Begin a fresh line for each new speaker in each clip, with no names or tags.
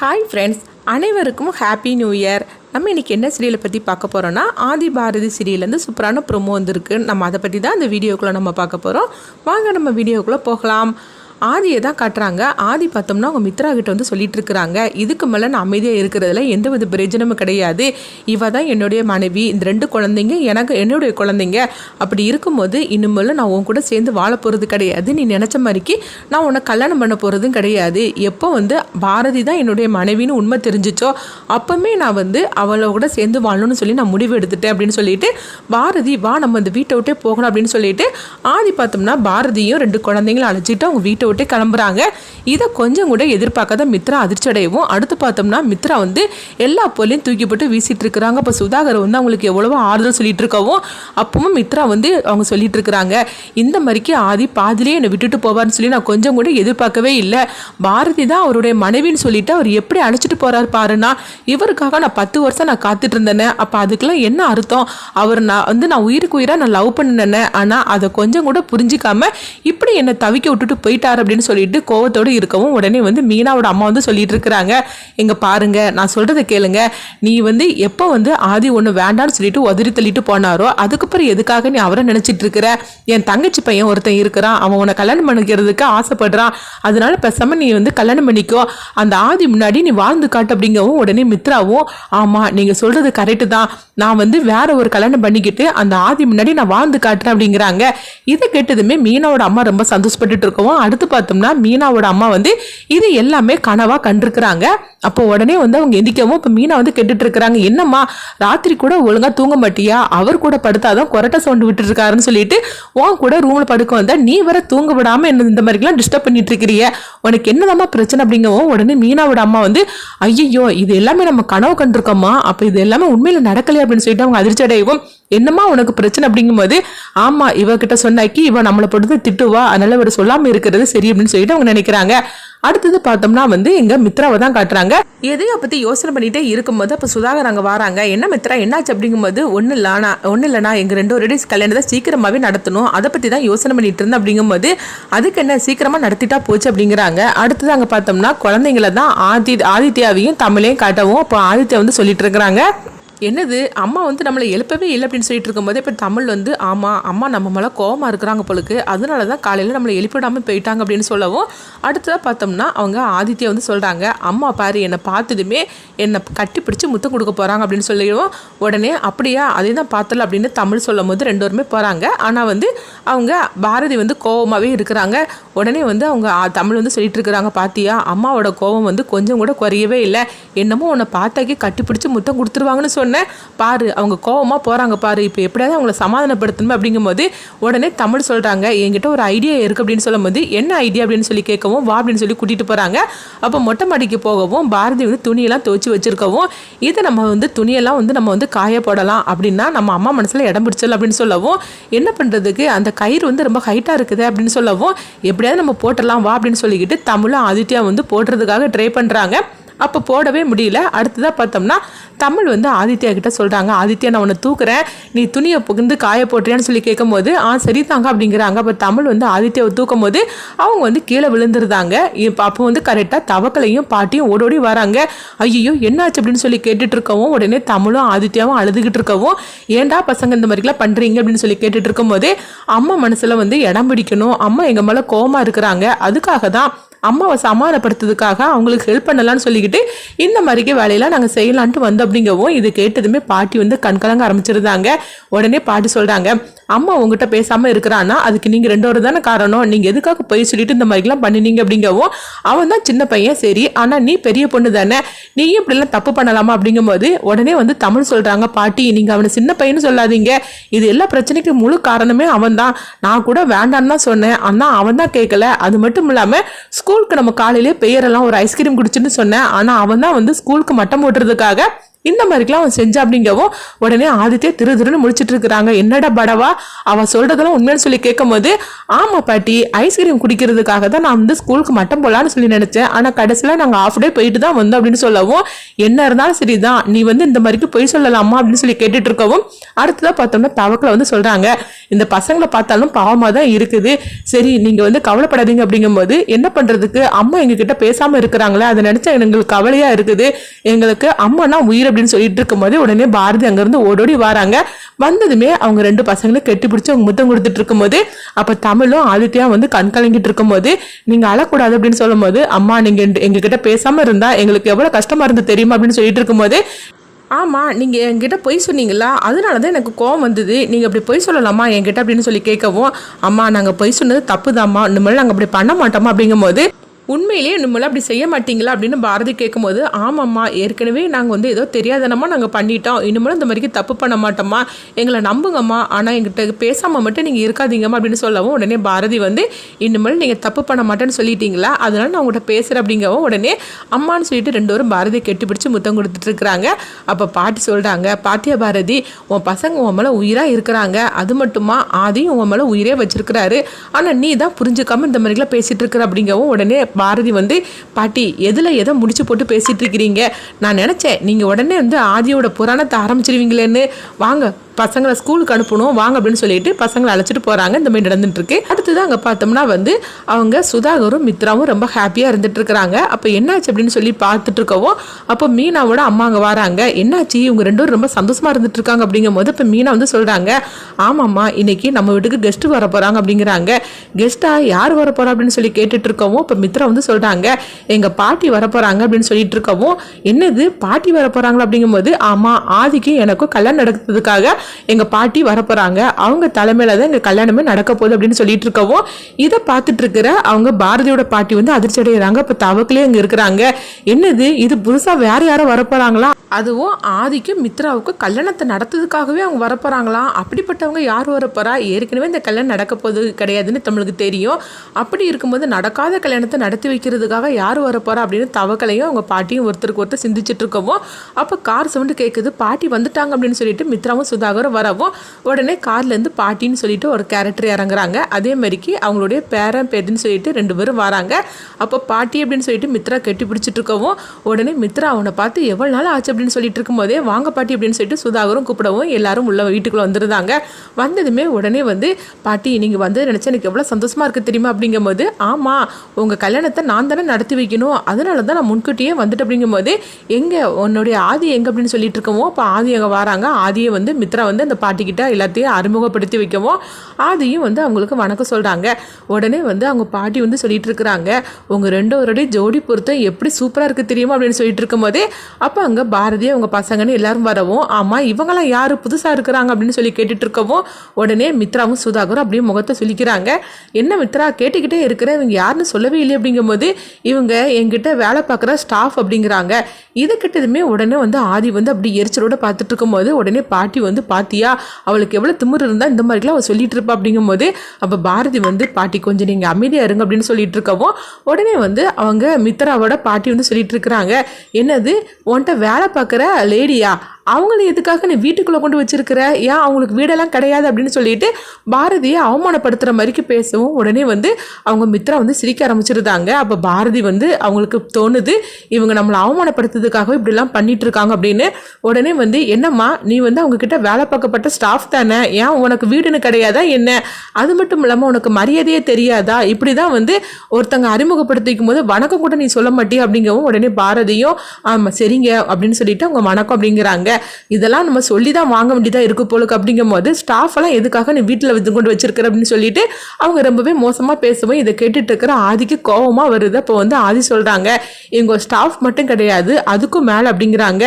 Hi friends அனைவருக்கும் happy new year நம்ம இன்றைக்கி என்ன சீரியலை பற்றி பார்க்க போகிறோன்னா ஆதி பாரதி சீரியல்லேருந்து சூப்பரான ப்ரொமோ வந்திருக்கு. நம்ம அதை பற்றி தான் அந்த வீடியோக்குள்ளே நம்ம பார்க்க போகிறோம் வாங்க நம்ம வீடியோக்குள்ளே போகலாம். ஆதியை தான் காட்டுறாங்க. ஆதி பார்த்தோம்னா அவங்க மித்ரா கிட்ட வந்து சொல்லிட்டு இருக்கிறாங்க இதுக்கு மேலே நான் அமைதியாக இருக்கிறதுல எந்த வித பிரயோஜனமும் கிடையாது. இவ தான் என்னுடைய மனைவி. இந்த ரெண்டு குழந்தைங்க எனக்கு என்னுடைய குழந்தைங்க. அப்படி இருக்கும்போது இனிமேல் நான் உன் கூட சேர்ந்து வாழ போகிறது கிடையாது. நீ நினச்ச மாதிரிக்கு நான் உன்னை கல்யாணம் பண்ண போகிறதும் கிடையாது. எப்போ வந்து பாரதி தான் என்னுடைய மனைவின்னு உண்மை தெரிஞ்சிச்சோ அப்போவுமே நான் வந்து அவளை கூட சேர்ந்து வாழணும்னு சொல்லி நான் முடிவு எடுத்துட்டேன் அப்படின்னு சொல்லிட்டு பாரதி வா நம்ம இந்த வீட்டை விட்டே போகணும் அப்படின்னு சொல்லிட்டு ஆதி பார்த்தோம்னா பாரதியும் ரெண்டு குழந்தைங்களும் அழைச்சிட்டு அவங்க வீட்டை விட்டு கிளம்புறாங்க. இதை கொஞ்சம் கூட எதிர்பார்க்காத மித்ரா அதிர்ச்சி அடையவும் அடுத்து பார்த்தோம்னா மித்ரா வந்து எல்லா பொருளையும் தூக்கி போட்டு வீசிட்டு இருக்கிறாங்க. அப்போ சுதாகர் வந்து அவங்களுக்கு எவ்வளவோ ஆறுதல் சொல்லிட்டு இருக்கவும் அப்பவும் மித்ரா வந்து அவங்க சொல்லிட்டு இருக்கிறாங்க. இந்த மாதிரிக்கு ஆதி பாதிலே என்னை விட்டுட்டு போவார்னு சொல்லி நான் கொஞ்சம் கூட எதிர்பார்க்கவே இல்லை. பாரதி தான் அவருடைய மனைவின்னு சொல்லிட்டு அவர் எப்படி அழைச்சிட்டு போறாரு பாருன்னா இவருக்காக நான் பத்து வருஷம் நான் காத்துட்டு இருந்தேனே. அப்போ அதுக்கெல்லாம் என்ன அர்த்தம்? அவர் நான் வந்து நான் உயிருக்கு உயிராக நான் லவ் பண்ணினேன். ஆனால் அதை கொஞ்சம் கூட புரிஞ்சிக்காம இப்படி என்னை தவிக்க விட்டுட்டு போயிட்டார். அப்படின்னு சொல்லிட்டு கோவத்தோடு இருக்கவும் உடனே வந்து மீனாவோட அம்மா வந்து சொல்லிட்டு இருக்கிறாங்க. இங்க பாருங்க நான் சொல்றதை கேளுங்க. நீ வந்து எப்போ வந்து ஆதி ஒன்று வேண்டான்னு சொல்லிட்டு உதறி தள்ளிட்டு போனாரோ அதுக்கப்புறம் எதுக்காக நீ அவரை நினைச்சிட்டு இருக்கிற? என் தங்கச்சி பையன் ஒருத்தன் இருக்கிறான். அவன் உன்னை கல்யாணம் பண்ணிக்கிறதுக்கு ஆசைப்படுறான். அதனால பேசாம நீ வந்து கல்யாணம் பண்ணிக்கோ. அந்த ஆதி முன்னாடி நீ வாழ்ந்து காட்டு அப்படிங்கவும் உடனே மித்ராவும் ஆமா நீங்க சொல்றது கரெக்டு தான். நான் வந்து வேற ஒரு கல்யாணம் பண்ணிக்கிட்டு அந்த ஆதி முன்னாடி நான் வாழ்ந்து காட்டுறேன் அப்படிங்கிறாங்க. இதை கேட்டதுமே மீனாவோட அம்மா ரொம்ப சந்தோஷப்பட்டுட்டு இருக்கவும் அடுத்து பார்த்தோம்னா மீனாவோட அம்மா வந்து இது எல்லாமே கனவாக கண்டிருக்கிறாங்க. அப்போ உடனே வந்து அவங்க எந்திக்கவும் இப்போ மீனா வந்து கேட்டுட்டு இருக்கிறாங்க என்னம்மா ராத்திரி கூட ஒழுங்காக தூங்க மாட்டியா? அவர் கூட படுத்தாதான் கொரட்டை சவுண்டு விட்டுட்டு இருக்காருன்னு சொல்லிட்டு உன் கூட ரூமில் படுக்க வந்தால் நீ வர தூங்க விடாமல் என்ன இந்த மாதிரிலாம் டிஸ்டர்ப் பண்ணிட்டு இருக்கிறிய உனக்கு என்னதாம்மா பிரச்சனை? அப்படிங்கவும் உடனே மீனாவோட அம்மா வந்து ஐயோ இது எல்லாமே நம்ம கனவு கண்டிருக்கோம்மா. அப்போ இது எல்லாமே உண்மையில் நடக்கலையா? அப்படின்னு சொல்லிட்டு அவங்க அதிர்ச்சி அடையவும் என்னம்மா உனக்கு பிரச்சனை அப்படிங்கும்போது ஆமாம் இவகிட்ட சொன்னாக்கி இவன் நம்மளை பொறுத்து திட்டுவா அதனால இவர் சொல்லாமல் இருக்கிறது சரி அப்படின்னு சொல்லிட்டு அவங்க நினைக்கிறாங்க. அடுத்தது பார்த்தோம்னா வந்து இங்க மித்ராவை தான் காட்டுறாங்க. எதையோ பத்தி யோசனை பண்ணிட்டே இருக்கும்போது அப்ப சுதாகர் அங்க வராங்க. என்ன மித்ரா என்னாச்சு அப்படிங்கும்போது ஒண்ணு இல்ல ஒன்றும் இல்லைண்ணா எங்க ரெண்டு ரெடி கல்யாணத்தை சீக்கிரமாவே நடத்தணும். அதை பத்தி தான் யோசனை பண்ணிட்டு இருந்தேன் அப்படிங்கும்போது அதுக்கு என்ன சீக்கிரமா நடத்திட்டா போச்சு அப்படிங்கிறாங்க. அடுத்தது அங்க பார்த்தோம்னா குழந்தைங்கள தான் ஆதி ஆதித்யாவையும் தமிழையும் காட்டவும் அப்போ ஆதித்யா வந்து சொல்லிட்டு இருக்கிறாங்க. என்னது அம்மா வந்து நம்மளை எழுப்பவே இல்லை அப்படின்னு சொல்லிட்டு இருக்கும்போது இப்போ தமிழ் வந்து ஆமாம் அம்மா நம்ம மேலே கோவமாக இருக்கிறாங்க போலுக்கு அதனால தான் காலையில் நம்மளை எழுப்பிடாமல் போயிட்டாங்க அப்படின்னு சொல்லவும் அடுத்ததாக பார்த்தோம்னா அவங்க ஆதித்யா வந்து சொல்கிறாங்க அம்மா பாரு என்னை பார்த்ததுமே என்னை கட்டி பிடிச்சி முத்தம் கொடுக்க போகிறாங்க அப்படின்னு சொல்லிடுவோம் உடனே அப்படியா அதே தான் பார்த்தல அப்படின்னு தமிழ் சொல்லும் போது ரெண்டு பேருமே போகிறாங்க ஆனால் வந்து அவங்க பாரதி வந்து கோவமாகவே இருக்கிறாங்க. உடனே வந்து அவங்க தமிழ் வந்து சொல்லிட்டு இருக்கிறாங்க பார்த்தியா அம்மாவோட கோவம் வந்து கொஞ்சம் கூட குறையவே இல்லை. என்னமோ உன்னை பார்த்தாக்கி கட்டி பிடிச்சி முத்தம் கொடுத்துருவாங்கன்னு உடனே பாரு அவங்க கோவமாக போகிறாங்க பாரு இப்போ எப்படியாவது அவங்கள சமாதானப்படுத்தணும் அப்படிங்கும்போது உடனே தமிழ் சொல்கிறாங்க என்கிட்ட ஒரு ஐடியா இருக்குது அப்படின்னு சொல்லும்போது என்ன ஐடியா அப்படின்னு சொல்லி கேட்கவும் வா அப்படின்னு சொல்லி கூட்டிகிட்டு போகிறாங்க அப்போ மொட்டை மாடிக்கு போகவும் பாரதி வந்து துணியெல்லாம் துவச்சி வச்சிருக்கவும் இதை நம்ம வந்து துணியெல்லாம் வந்து நம்ம வந்து காய போடலாம் அப்படின்னா நம்ம அம்மா மனசில் இடம் பிடிச்சல அப்படின்னு சொல்லவும் என்ன பண்ணுறதுக்கு அந்த கயிறு வந்து ரொம்ப ஹைட்டாக இருக்குது அப்படின்னு சொல்லவும் எப்படியாவது நம்ம போட்டுடலாம் வா அப்படின்னு சொல்லிக்கிட்டு தமிழும் ஆதித்யா வந்து போடுறதுக்காக ட்ரை பண்ணுறாங்க அப்போ போடவே முடியல. அடுத்ததாக பார்த்தோம்னா தமிழ் வந்து ஆதித்யா கிட்ட சொல்கிறாங்க ஆதித்யா நான் உன்னை தூக்குறேன். நீ துணியை புகுந்து காய போட்டுறியான்னு சொல்லி கேட்கும்போது ஆ சரி தாங்க அப்படிங்கிறாங்க. அப்போ தமிழ் வந்து ஆதித்யாவை தூக்கும் போது அவங்க வந்து கீழே விழுந்துருந்தாங்க. இப்போ அப்போ வந்து கரெக்டாக தவக்கலையும் பாட்டியும் ஓடோடி வராங்க. ஐயோ என்னாச்சு? அப்படின்னு சொல்லி கேட்டுட்டு இருக்கவும் உடனே தமிழும் ஆதித்யாவும் அழுதுகிட்டு இருக்கவும் ஏண்டா பசங்க இந்த மாதிரிலாம் பண்ணுறீங்க அப்படின்னு சொல்லி கேட்டுட்டு இருக்கும்போதே அம்மா மனசில் வந்து இடம் பிடிக்கணும். அம்மா எங்கள் மேலே கோவமாக இருக்கிறாங்க. அதுக்காக தான் அம்மாவை சமாதானப்படுத்துறதுக்காக அவங்களுக்கு ஹெல்ப் பண்ணலாம்னு சொல்லிக்கிட்டு இந்த மாதிரிக்கே வேலையெல்லாம் நாங்கள் செய்யலான்ட்டு வந்து அப்படிங்கவும் இது கேட்டதுமே பாட்டி வந்து கண்கலங்க ஆரம்பிச்சிருந்தாங்க. உடனே பாட்டி சொல்கிறாங்க அம்மா உங்ககிட்ட பேசாமல் இருக்கிறான்னா அதுக்கு நீங்கள் ரெண்டு தானே காரணம். நீங்கள் எதுக்காக போய் சொல்லிட்டு இந்த மாதிரிலாம் பண்ணினீங்க? அப்படிங்கவும் அவன் தான் சின்ன பையன் சரி. ஆனால் நீ பெரிய பொண்ணு தானே. நீயும் இப்படிலாம் தப்பு பண்ணலாமா? அப்படிங்கும்போது உடனே வந்து தமிழ் சொல்கிறாங்க பாட்டி நீங்கள் அவனை சின்ன பையன்னு சொல்லாதீங்க. இது எல்லா பிரச்சனைக்கும் முழு காரணமே அவன் தான். நான் கூட வேண்டான்னு தான் சொன்னேன். ஆனால் அவன் தான் கேட்கல அது மட்டும் இல்லாமல் ஸ்கூலுக்கு நம்ம காலையிலே பெயரெல்லாம் ஒரு ஐஸ்கிரீம் குடிச்சுன்னு சொன்னேன். ஆனால் அவன் தான் வந்து ஸ்கூலுக்கு மட்டம் போட்டுறதுக்காக இந்த மாதிரிக்கெல்லாம் அவன் செஞ்சா அப்படிங்கவும் உடனே ஆதித்யா திரு திருன்னு முடிச்சிட்டு இருக்கிறாங்க. என்னடா படவா? அவள் சொல்றதெல்லாம் உண்மைன்னு சொல்லி கேட்கும் போது ஆமா பாட்டி ஐஸ்கிரீம் குடிக்கிறதுக்காக தான் நான் வந்து ஸ்கூலுக்கு மட்டம் போலான்னு சொல்லி நினைச்சேன். ஆனா கடைசியில நாங்கள் ஆஃப் டே போயிட்டு தான் வந்தோம் அப்படின்னு சொல்லவும் என்ன இருந்தாலும் சரிதான். நீ வந்து இந்த மாதிரிக்கு பொய் சொல்லலாமா அப்படின்னு சொல்லி கேட்டுட்டு இருக்கவும் அடுத்ததாக பார்த்தோம்னா தவக்கில் வந்து சொல்றாங்க. இந்த பசங்களை பார்த்தாலும் பாவமா தான் இருக்குது. சரி நீங்க வந்து கவலைப்படாதீங்க அப்படிங்கும்போது என்ன பண்றதுக்கு? அம்மா எங்ககிட்ட பேசாமல் பேசாம இருக்கிறாங்களே அதை நினைச்சா எங்களுக்கு கவலையா இருக்குது. எங்களுக்கு அம்மானா உயிர் அப்படின்னு சொல்லிட்டு இருக்கும்போது உடனே பாரதி அங்கேருந்து ஓடோடி வராங்க. வந்ததுமே அவங்க ரெண்டு பசங்களும் கெட்டி பிடிச்சி அவங்க முத்தம் கொடுத்துட்டு இருக்கும்போது அப்போ தமிழும் ஆதித்யா வந்து கண் கலங்கிட்டு இருக்கும்போது நீங்கள் அழக்கூடாது அப்படின்னு சொல்லும்போது அம்மா நீங்கள் எங்ககிட்ட பேசாமல் இருந்தால் எங்களுக்கு எவ்வளோ கஷ்டமாக இருந்து தெரியுமா? அப்படின்னு சொல்லிட்டு இருக்கும்போது ஆமாம் நீங்கள் என்கிட்ட பொய் சொன்னீங்களா? அதனால தான் எனக்கு கோவம் வந்தது. நீங்கள் அப்படி பொய் சொல்லலாமா என்கிட்ட? அப்படின்னு சொல்லி கேட்கவும் அம்மா நாங்கள் பொய் சொன்னது தப்பு தாம்மா இனிமேல் நாங்கள் அப்படி பண்ண மாட்டோமா? அப்படிங்கும்போது உண்மையிலேயே இனிமேல் அப்படி செய்ய மாட்டீங்களா அப்படின்னு பாரதி கேட்கும்போது ஆமாம்மா ஏற்கனவே நாங்கள் வந்து ஏதோ தெரியாதனமாக நாங்கள் பண்ணிட்டோம். இனிமேலும் இந்த மாதிரிக்கு தப்பு பண்ண மாட்டோம்மா. எங்களை நம்புங்கம்மா. ஆனால் எங்கிட்ட பேசாமல் மட்டும் நீங்கள் இருக்காதீங்கம்மா அப்படின்னு சொல்லவும் உடனே பாரதி வந்து இனிமேல் நீங்கள் தப்பு பண்ண மாட்டேன்னு சொல்லிட்டீங்களா? அதனால் நான் உங்கள்கிட்ட பேசுகிறேன் அப்படிங்கவும் உடனே அம்மான்னு சொல்லிட்டு ரெண்டு பேரும் பாரதியை கெட்டு பிடிச்சி முத்தம் கொடுத்துட்டு இருக்கிறாங்க. அப்போ பாட்டி சொல்கிறாங்க பாட்டியா பாரதி உன் பசங்க உன் மேலே உயிராக இருக்கிறாங்க. அது மட்டுமா? ஆதியும் உன் மேலே உயிரே வச்சிருக்கிறாரு. ஆனால் நீ தான் புரிஞ்சுக்காமல் இந்த மாதிரிலாம் பேசிகிட்டு இருக்கிற அப்படிங்கவும் உடனே பாரதி வந்து பாட்டி எதில் எதை முடிச்சு போட்டு பேசிகிட்டு இருக்கிறீங்க? நான் நினச்சேன் நீங்கள் உடனே வந்து ஆதியோட புராணத்தை ஆரம்பிச்சிருவீங்களேன்னு. வாங்க பசங்களை ஸ்கூலுக்கு அனுப்பணும் வாங்க அப்படின்னு சொல்லிட்டு பசங்களை அழைச்சிட்டு போகிறாங்க இந்த மாதிரி நடந்துட்டுருக்கு. அடுத்தது அங்கே பார்த்தோம்னா வந்து அவங்க சுதாகரும் மித்ராவும் ரொம்ப ஹாப்பியாக இருந்துட்டு இருக்கிறாங்க அப்போ என்னாச்சு அப்படின்னு சொல்லி பார்த்துட்டு இருக்கவும் அப்போ மீனாவோட அம்மா அங்கே வராங்க. என்னாச்சு? இவங்க ரெண்டு பேரும் ரொம்ப சந்தோஷமாக இருந்துட்டு இருக்காங்க அப்படிங்கும் போது இப்போ மீனா வந்து சொல்கிறாங்க ஆமாம்மா இன்னைக்கு நம்ம வீட்டுக்கு கெஸ்ட் வர போகிறாங்க அப்படிங்கிறாங்க. கெஸ்ட்டா யார் வர போகிறா அப்படின்னு சொல்லி கேட்டுட்டு இருக்கவும் இப்போ மித்ரா வந்து சொல்கிறாங்க எங்கள் பாட்டி வர போகிறாங்க அப்படின்னு சொல்லிட்டு இருக்கவும் என்னது? பாட்டி வர போகிறாங்களா அப்படிங்கும்போது ஆமாம் ஆதிக்கு எனக்கும் கல்யாணம் நடக்கிறதுக்காக எங்கள் பாட்டி வரப்போகிறாங்க அவங்க தலைமையில் தான் எங்கள் கல்யாணமே நடக்க போகுது அப்படின்னு சொல்லிட்டு இருக்கவும் இதை பார்த்துட்டு இருக்கிற அவங்க பாரதியோட பாட்டி வந்து அதிர்ச்சி அடைகிறாங்க இப்போ தவக்கிலே இங்கே இருக்கிறாங்க. என்னது? இது புதுசாக வேற யாரும் வரப்போகிறாங்களா அதுவும் ஆதிக்கும் மித்ராவுக்கும் கல்யாணத்தை நடத்துறதுக்காகவே அவங்க வரப்போகிறாங்களாம் அப்படிப்பட்டவங்க யார் வரப்போறா? ஏற்கனவே இந்த கல்யாணம் நடக்க போகுது கிடையாதுன்னு நம்மளுக்கு தெரியும். அப்படி இருக்கும்போது நடக்காத கல்யாணத்தை நடத்தி வைக்கிறதுக்காக யார் வரப்போறா அப்படின்னு தவக்கலையும் அவங்க பாட்டியும் ஒருத்தருக்கு ஒருத்தர் சிந்திச்சுட்டு இருக்கவும் அப்போ கார் சவுண்டு கேட்குது பாட்டி வந்துட்டாங்க அப்படின்னு சொல்லிட்டு மித்ராவும் அவர் வரவும் உடனே கார்லேருந்து பாட்டின்னு சொல்லிட்டு ஒரு கேரக்டர் இறங்குறாங்க. அதே மாதிரிக்கு அவங்களுடைய பேரன் பேட்டின்னு சொல்லிட்டு ரெண்டு பேரும் வராங்க. அப்போ பாட்டி அப்படின்னு சொல்லிட்டு மித்ரா கெட்டி பிடிச்சிட்டு இருக்கவும் உடனே மித்ரா அவனை பார்த்து எவ்வளோ நாள் ஆச்சு? அப்படின்னு சொல்லிட்டு இருக்கும்போதே வாங்க பாட்டி அப்படின்னு சொல்லிட்டு சுதாகரும் கூப்பிடவும் எல்லாரும் உள்ள வீட்டுக்குள்ளே வந்திருந்தாங்க. வந்ததுமே உடனே வந்து பாட்டி நீங்கள் வந்து நினச்சா எனக்கு எவ்வளோ சந்தோஷமா இருக்கு தெரியுமா? அப்படிங்கும்போது ஆமாம் உங்கள் கல்யாணத்தை நான் தானே நடத்தி வைக்கணும். அதனால தான் நான் முன்கூட்டியே வந்துட்டு அப்படிங்கும்போது எங்கே? உன்னுடைய ஆதி எங்கே? அப்படின்னு சொல்லிட்டு இருக்கவும் அப்போ ஆதி அங்கே வராங்க. ஆதியை வந்து மித்ரா வந்து அந்த பாட்டிக்கிட்ட எல்லாத்தையும் அறிமுகப்படுத்தி வைக்கவும் ஆதியும் வந்து அவங்களுக்கு வணக்கம் சொல்கிறாங்க உடனே வந்து அவங்க பாட்டி வந்து சொல்லிட்டு இருக்கிறாங்க உங்கள் ரெண்டோருடைய ஜோடி பொருத்தம் எப்படி சூப்பராக இருக்குது தெரியுமா? அப்படின்னு சொல்லிட்டு இருக்கும்போதே அப்போ அங்கே பாரதி அவங்க பசங்கன்னு எல்லாரும் வரவும் ஆமாம் இவங்களாம் யார்? புதுசாக இருக்கிறாங்க அப்படின்னு சொல்லி கேட்டுட்டு இருக்கவும் உடனே மித்ராவும் சுதாகரும் அப்படியே முகத்தை சொல்லிக்கிறாங்க என்ன மித்ரா கேட்டுக்கிட்டே இருக்கிற இவங்க யாருன்னு சொல்லவே இல்லை அப்படிங்கும்போது இவங்க என்கிட்ட வேலை பார்க்குற ஸ்டாஃப் அப்படிங்கிறாங்க. இது கிட்டதுமே உடனே வந்து ஆதி வந்து அப்படி எரிச்சலோட பார்த்துட்டு இருக்கும்போது உடனே பாட்டி வந்து பாத்தியா? அவளுக்கு எவ்வளோ திமிர் இருந்தால் இந்த மாதிரிலாம் அவள் சொல்லிட்டு இருப்பா அப்படிங்கும்போது அப்போ பாரதி வந்து பாட்டி கொஞ்சம் நீங்கள் அமைதியாக இருங்க அப்படின்னு சொல்லிட்டு இருக்கவும் உடனே வந்து அவங்க மித்ராவோட பாட்டி வந்து சொல்லிட்டு இருக்கிறாங்க. என்னது? உன்கிட்ட வேலை பார்க்குற லேடியா? அவங்கள எதுக்காக நீ வீட்டுக்குள்ளே கொண்டு வச்சிருக்கிற? ஏன் அவங்களுக்கு வீடெல்லாம் கிடையாது அப்படின்னு சொல்லிட்டு பாரதியை அவமானப்படுத்துகிற மாதிரிக்கு பேசவும் உடனே வந்து அவங்க மித்ரா வந்து சிரிக்க ஆரம்பிச்சிருந்தாங்க. அப்போ பாரதி வந்து அவங்களுக்கு தோணுது இவங்க நம்மளை அவமானப்படுத்துறதுக்காக இப்படிலாம் பண்ணிட்டு இருக்காங்க அப்படின்னு. உடனே வந்து என்னம்மா நீ வந்து அவங்க கிட்ட வேலை பார்க்கப்பட்ட ஸ்டாஃப் தானே? ஏன் உனக்கு வீடுன்னு கிடையாதா என்ன? அது மட்டும் இல்லாமல் உனக்கு மரியாதையே தெரியாதா? இப்படி தான் வந்து ஒருத்தங்க அறிமுகப்படுத்திக்கும் போது வணக்கம் கூட நீ சொல்ல மாட்டியா? அப்படிங்கவும் உடனே பாரதியும் ஆமாம் சரிங்க அப்படின்னு சொல்லிட்டு அவங்க வணக்கம் அப்படிங்கிறாங்க. இதெல்லாம் நம்ம சொல்லி தான் வாங்க வேண்டியதாக இருக்கு போலுக்கு அப்படிங்கும் போது ஸ்டாஃப் எல்லாம் எதுக்காக நீ வீட்டில் வந்து கொண்டு வச்சிருக்கிற அப்படின்னு சொல்லிட்டு அவங்க ரொம்பவே மோசமாக பேசவும் இதை கேட்டுட்டு இருக்கிற ஆதிக்கு கோவமாக வருது. அப்போ வந்து ஆதி சொல்கிறாங்க இவங்க ஸ்டாஃப் மட்டும் கிடையாது அதுக்கும் மேலே அப்படிங்கிறாங்க.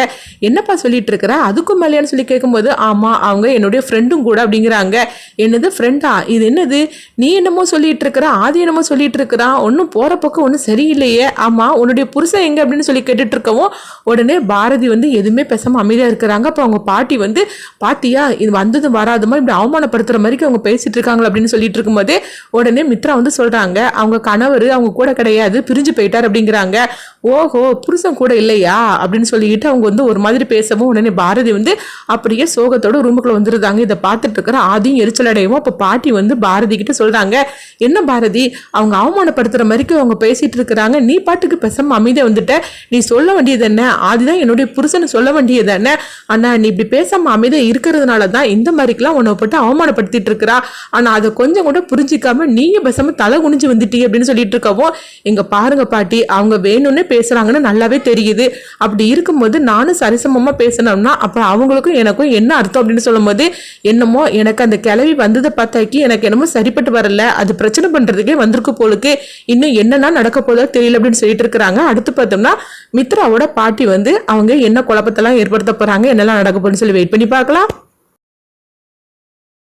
என்னப்பா சொல்லிட்டு இருக்கிற? அதுக்கும் மேலேயான்னு சொல்லி கேட்கும்போது ஆமாம் அவங்க என்னுடைய ஃப்ரெண்டும் கூட அப்படிங்கிறாங்க. என்னது ஃப்ரெண்டா இது என்னது? நீ என்னமோ சொல்லிட்டு இருக்கிற? ஆதி என்னமோ சொல்லிட்டு இருக்கிறான் ஒன்றும் போகிற பக்கம் ஒன்றும் சரியில்லையே. ஆமாம் உன்னுடைய புருஷன் எங்கே அப்படின்னு சொல்லி கேட்டுட்டு இருக்கவும் உடனே பாரதி வந்து எதுவுமே பேசாமல் அமைதியாக இருக்கிறாங்க. அப்போ அவங்க பாட்டி வந்து பாட்டியா இது வந்தது வராதுமா? இப்படி அவமானப்படுத்துற மாதிரி அவங்க பேசிட்டு இருக்காங்க அப்படின்னு சொல்லிட்டு இருக்கும்போதே உடனே மித்ரா வந்து சொல்றாங்க. அவங்க கணவர் அவங்க கூட கிடையாது பிரிஞ்சு போயிட்டார் அப்படிங்கிறாங்க. ஓஹோ புருஷன் கூட இல்லையா? அப்படின்னு சொல்லிக்கிட்டு அவங்க வந்து ஒரு மாதிரி பேசவும் உடனே பாரதி வந்து அப்படியே சோகத்தோட ரூமுக்குள்ள வந்துருந்தாங்க. இதை பார்த்துட்டு இருக்கிற ஆதியும் எரிச்சல் அடையவும் அப்போ பாட்டி வந்து பாரதி கிட்ட சொல்றாங்க என்ன பாரதி அவங்க அவமானப்படுத்துற மாதிரிக்கு அவங்க பேசிட்டு இருக்கிறாங்க. நீ பாட்டுக்கு பேசாம அமைதியா வந்துட்ட. நீ சொல்ல வேண்டியது என்ன? ஆதிதான் என்னுடைய புருஷனை சொல்ல வேண்டியது என்ன? ஆனா நீ இப்படி பேசாம அமைதியா இருக்கிறதுனால தான் இந்த மாதிரிக்கெல்லாம் உன்னை போட்டு அவமானப்படுத்திட்டு இருக்கிறா. ஆனா அதை கொஞ்சம் கூட புரிஞ்சிக்காம நீங்க பேசாம தலை குனிஞ்சு வந்துட்டீங்க அப்படின்னு சொல்லிட்டு இருக்கவும் எங்க பாருங்க பாட்டி அவங்க வேணும்னு பேசுறாங்கன்னு நல்லாவே தெரியுது. அப்படி இருக்கும்போது நானும் சரிசமமா பேசணும்னா அப்புறம் அவங்களுக்கும் எனக்கும் என்ன அர்த்தம் அப்படின்னு சொல்லும்போது என்னமோ எனக்கு அந்த கிளவி வந்ததை பார்த்தாக்கி எனக்கு என்னமோ சரிப்பட்டு வரல அது பிரச்சனை பண்றதுக்கே வந்திருக்கு போலுக்கு இன்னும் என்னென்ன நடக்க போதோ தெரியல அப்படின்னு சொல்லிட்டு இருக்கிறாங்க. அடுத்து பார்த்தோம்னா மித்ராவோட பாட்டி வந்து அவங்க என்ன குழப்பத்தெல்லாம் ஏற்படுத்த போறாங்க என்னெல்லாம் நடக்க போகுதுன்னு சொல்லி வெயிட் பண்ணி பார்க்கலாம்.